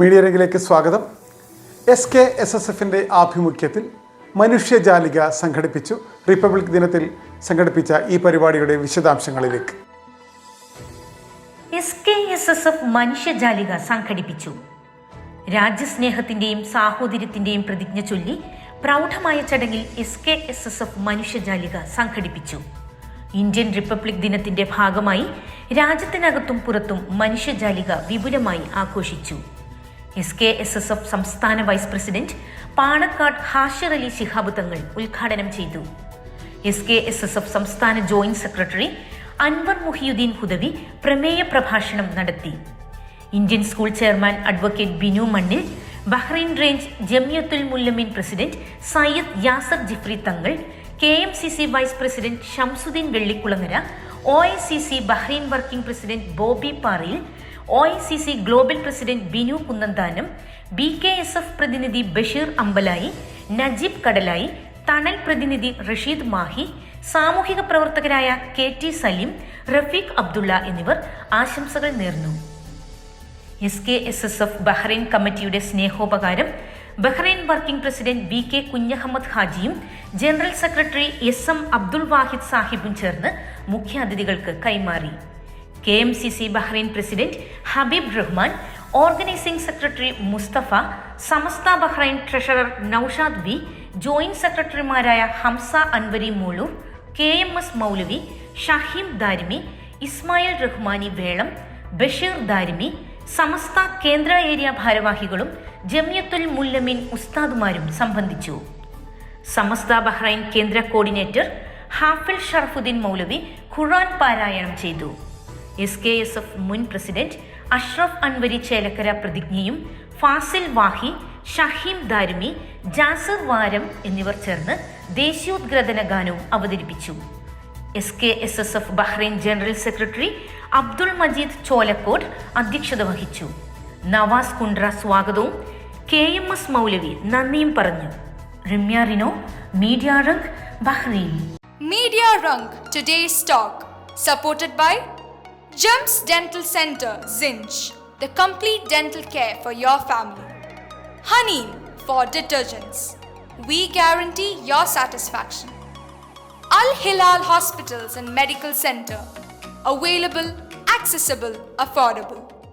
Media രംഗിലേക്ക് സ്വാഗതം S K S S എഫിന്റെ ആഭിമുഖ്യത്തിൽ മനുഷ്യജാലിക സംഘടിപ്പിച്ചു. റിപ്പബ്ലിക് ദിനത്തിൽ സംഘടിപ്പിച്ച ഈ പരിപാടിയുടെ വിശദാംശങ്ങളിലേക്ക്. S K S S F മനുഷ്യജാലിക സംഘടിപ്പിച്ചു. രാജ്യസ്നേഹത്തിന്റെയും സാഹോദര്യത്തിന്റെയും പ്രതിജ്ഞ ചൊല്ലി പ്രൗഢമായ ചടങ്ങിൽ എസ് കെ എസ് എസ് എഫ് മനുഷ്യജാലിക സംഘടിപ്പിച്ചു. ഇന്ത്യൻ റിപ്പബ്ലിക് ദിനത്തിന്റെ ഭാഗമായി രാജ്യത്തിനകത്തും പുറത്തും മനുഷ്യജാലിക വിപുലമായി ആഘോഷിച്ചു. S K S S F സംസ്ഥാന വൈസ് പ്രസിഡന്റ് പാണക്കാട് ഹാഷിർ അലി ശിഹാബ് തങ്ങൾ ഉദ്ഘാടനം ചെയ്തു. S K S S F സംസ്ഥാന ജോയിന്റ് സെക്രട്ടറി അൻവർ മുഹിയുദ്ദീൻ ഹുദവി പ്രമേയ പ്രഭാഷണം നടത്തി. Indian school chairman advocate Binu Mannil Bahrain range Jamiyathul Muallimeen president Sayyid Yasar Jifri Thangal K M C C vice president Shamsuddin Vellikulangara O I C C Bahrain working president Bobby Paril O I C C global president Binu Kunnanthanam B K S F പ്രതിനിധി ബഷീർ അമ്പലായി നജീബ് കടലായി തണൽ പ്രതിനിധി റഷീദ് മാഹി സാമൂഹിക പ്രവർത്തകരായ K T Saleem Rafeeq Abdulla എന്നിവർ ആശംസകൾ നേർന്നു. S K S S F Bahrain കമ്മിറ്റിയുടെ സ്നേഹോപകാരം Bahrain working president V K Kunhahammed ഹാജിയും general secretary S M Abdul Wahid സാഹിബും ചേർന്ന് മുഖ്യാതിഥികൾക്ക് കൈമാറി. K M C C Bahrain president Habeeb Rahman organising secretary Musthafa Samastha Bahrain treasurer Noushad V joint സെക്രട്ടറിമാരായ Hamsa Anwari Moolur K M S Moulavi Shaheem Darimi Ismail Rahmani Velam Basheer Darimi സമസ്ത കേന്ദ്ര area ഭാരവാഹികളും ജമിയത്തുൽ മുല്ലമിൻ ഉസ്താദുമാരും സംബന്ധിച്ചു. സമസ്ത Bahrain കേന്ദ്ര coordinator ഹാഫിൽ ഷർഫുദ്ദീൻ മൗലവി ഖുറാൻ പാരായണം ചെയ്തു. S K S F മുൻ president Ashraf Anwari Chelakkara പ്രതിജ്ഞയും ഫാസിൽ വാഹി ഷഹീം ദാരുമി ജാസർ വാരം എന്നിവർ ചേർന്ന് ദേശീയോദ്ഗ്രഥന ഗാനവും അവതരിപ്പിച്ചു. S K S S F Bahrain general secretary Abdul Majeed Cholakkode അധ്യക്ഷത വഹിച്ചു. നവാസ് കുണ്ട്ര സ്വാഗതവും കെ എം എസ് മൗലവി നന്ദിയും പറഞ്ഞു റിമ്യ Rino media Rung Bahrain Media Rung today's talk, supported by Gems Dental Center, Zinj, the complete dental care for your family. Honey for detergents. We guarantee your satisfaction. Al Hilal Hospitals and Medical Center, available, accessible, affordable.